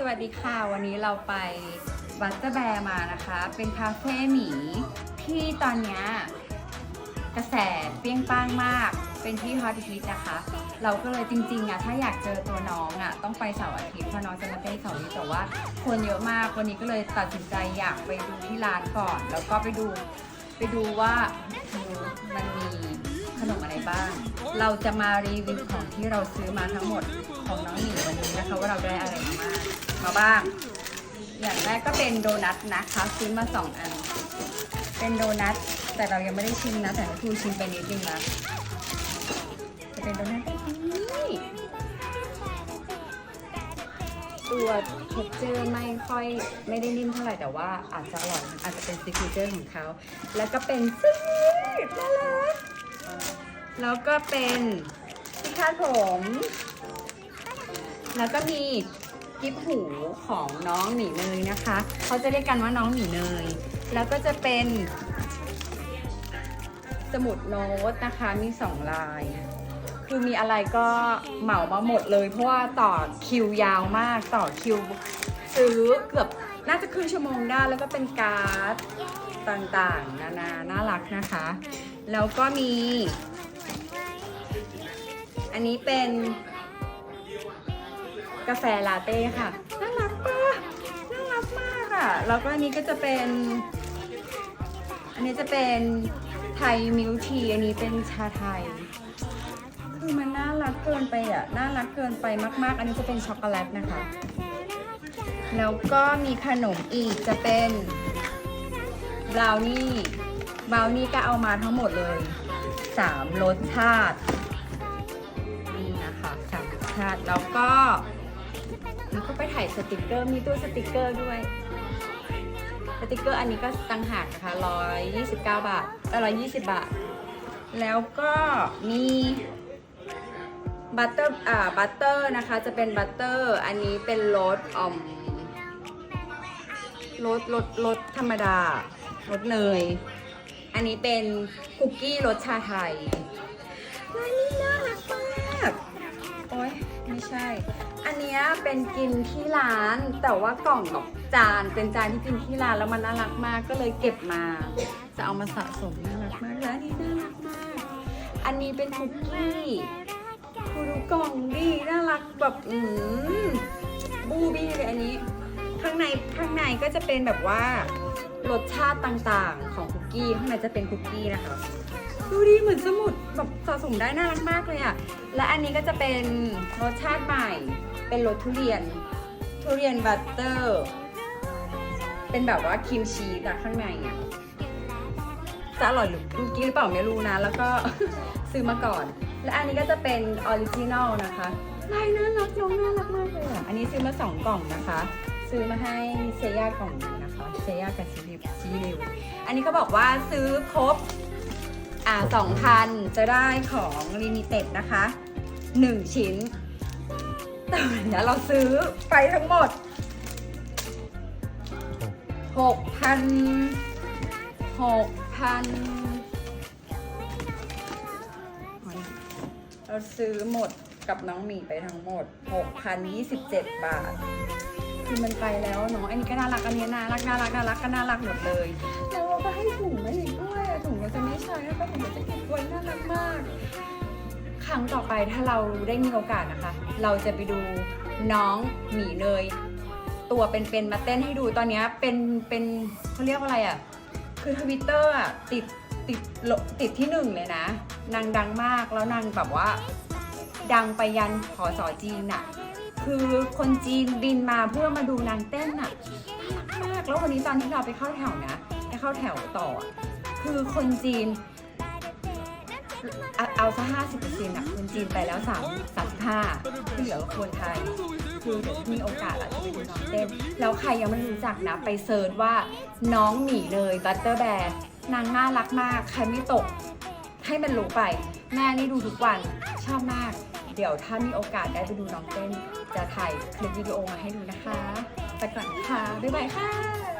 สวัสดีค่ะ วันนี้เราไปบัตเตอร์แบร์มานะคะ เป็นคาเฟ่หมีที่ตอนนี้กระแสเปี้ยงป้างมาก เป็นที่ฮอตฮิตนะคะ เราก็เลยจริงๆอะถ้าอยากเจอตัวน้องอะต้องไปเสาร์อาทิตย์เพราะน้องจะมาเต้นเสาร์อาทิตย์แต่ว่าคนเยอะมากวันนี้ก็เลยตัดสินใจอยากไปดูที่ร้านก่อน แล้วก็ไปดูไปดูว่ามันมี ขนมอะไรบ้าง เราจะมารีวิวของที่เราซื้อมาทั้งหมดของน้องหมีวันนี้นะคะว่าเราได้อะไรมาบ้างมาบ้าง อย่างแรกก็เป็นโดนัทนะคะซื้อมาสองอัน เป็นโดนัทแต่เรายังไม่ได้ชิมนะแต่ให้ครูชิมไปนิดนึงละจะเป็นโดนัทนี้ตัวเท็กเจอร์ไม่ค่อยไม่ได้นิ่มเท่าไหร่แต่ว่าอาจจะอร่อยอาจจะเป็นซิกเนเจอร์ของเขา แล้วก็เป็นซีดน่ารัก แล้วก็เป็นที่คาดผม แล้วก็มีกิฟหูของน้องหมีเนยนะคะ เขาจะเรียกกันว่าน้องหมีเนย แล้วก็จะเป็น สมุดโน้ตนะคะ มีสองลาย คือมีอะไรก็เหมามาหมดเลย เพราะว่าต่อคิวยาวมาก ต่อคิวซื้อเกือบน่าจะครึ่งชั่วโมงได้แล้วก็เป็นการ์ดต่างๆ นานา น่ารักนะคะ แล้วก็มี อันนี้เป็นกาแฟลาเต้ค่ะ น่ารักปะน่ารักมากอะ แล้วก็อันนี้ก็จะเป็น อันนี้จะเป็นไทยมิลที อันนี้เป็นชาไทย คือมันน่ารักเกินไปอะ น่ารักเกินไปมาก ๆ อันนี้จะเป็นช็อกโกแลตนะคะ แล้วก็มีขนมอีกจะเป็นบราวนี่บราวนี่ก็เอามาทั้งหมดเลยสามรสชาติ ชาติ แล้วก็แล้วก็ไปถ่ายสติกเกอร์ มีตู้สติกเกอร์ด้วย สติกเกอร์อันนี้ก็ตังหากนะคะ129บาทเออ120บาท แล้วก็มีบัตเตอร์อ่าบัตเตอร์นะคะ จะเป็นบัตเตอร์ อันนี้เป็นรสอ่อมรสรสรสธรรมดารสเนย อันนี้เป็นคุกกี้รสชาไทย เป็นกินที่ร้าน แต่ว่ากล่องกับจานเป็นจานที่กินที่ร้านแล้วมันน่ารักมากก็เลยเก็บมา จะเอามาสะสมน่ารักมากแล้วนนี้น่ารักมาก อันนี้เป็นคุกกี้คุณดูกล่องดิน่ารักแบบอืมบูบี้เลยอันนี้ ข้างในข้างในก็จะเป็นแบบว่ารสชาติต่างๆของคุกกี้ข้างในจะเป็นคุกกี้นะคะดูดีเหมือนสมุดแบบสะสมได้น่ารักมากเลยอะและอันนี้ก็จะเป็นรสชาติใหม่ เป็นรสทุเรียน ทุเรียนบัตเตอร์ เป็นแบบว่าครีมชีสอะข้างในอะจะอร่อยหรือกินหรือเปล่าไม่รู้นะ แล้วก็ซื้อมาก่อน และอันนี้ก็จะเป็นออริจินอลนะคะลายน่ารักน้องน่ารักมากเลยอะอันนี้ซื้อมาสองกล่องนะคะ ซื้อมาให้เซย่ากล่องหนึงนะคะ เซย่ากับชิริวชิริวอันนี้เขาบอกว่าซื้อครบ อ่าสองพันจะได้ของลิมิเต็ดนะคะหนึ่งชิ้น ต่เดี๋ยเราซื้อไปทั้งหมด หกพันหกพันเราซื้อหมดกับน้องหมีไปทั้งหมด 6,027 บาท คือมันไปแล้วเนาะอันนี้ก็น่ารักอันนี้น่ารักน่ารักน่ารักก็น่ารักหมดเลย แล้วเราก็ให้ถุงมาอีกด้วยถุงเราจะไม่ใช้แล้วก็ถุงเราจะเก็บไว้น่ารักมาก ครั้งต่อไปถ้าเราได้มีโอกาสนะคะ เราจะไปดูน้องหมีเนยตัวเป็นๆมาเต้นให้ดูตอนนี้เป็นเป็นเขาเรียกว่าอะไรอะคือทวิตเตอร์อะติดติดโลติดที่หนึ่งเลยนะ นางดังมากแล้วนางแบบว่า ดังไปยันขอสอจีนอะคือคนจีนบินมาเพื่อมาดูนางเต้นอะน่ารักมากแล้ววันนี้ตอนที่เราไปเข้าแถวนะไปเข้าแถวต่ออะคือคนจีน เอาเอาซะห้าสิบเปอร์เซ็นต์อะคนจีนไปแล้วสามสามสิบห้าที่เหลือก็คนไทย คือเดี๋ยวมีโอกาสอาจจะไปดูน้องเต้น แล้วใครยังไม่รู้จักนะ ไปเซิร์ชว่าน้องหมีเลยบัตเตอร์แบร์นางน่ารักมาก ใครไม่ตก ให้มันรู้ไป แม่นี่ดูทุกวันชอบมาก เดี๋ยวถ้ามีโอกาสได้ไปดูน้องเต้น จะถ่ายคลิปวิดีโอมาให้ดูนะคะ ไปก่อนค่ะ บ๊ายบายค่ะ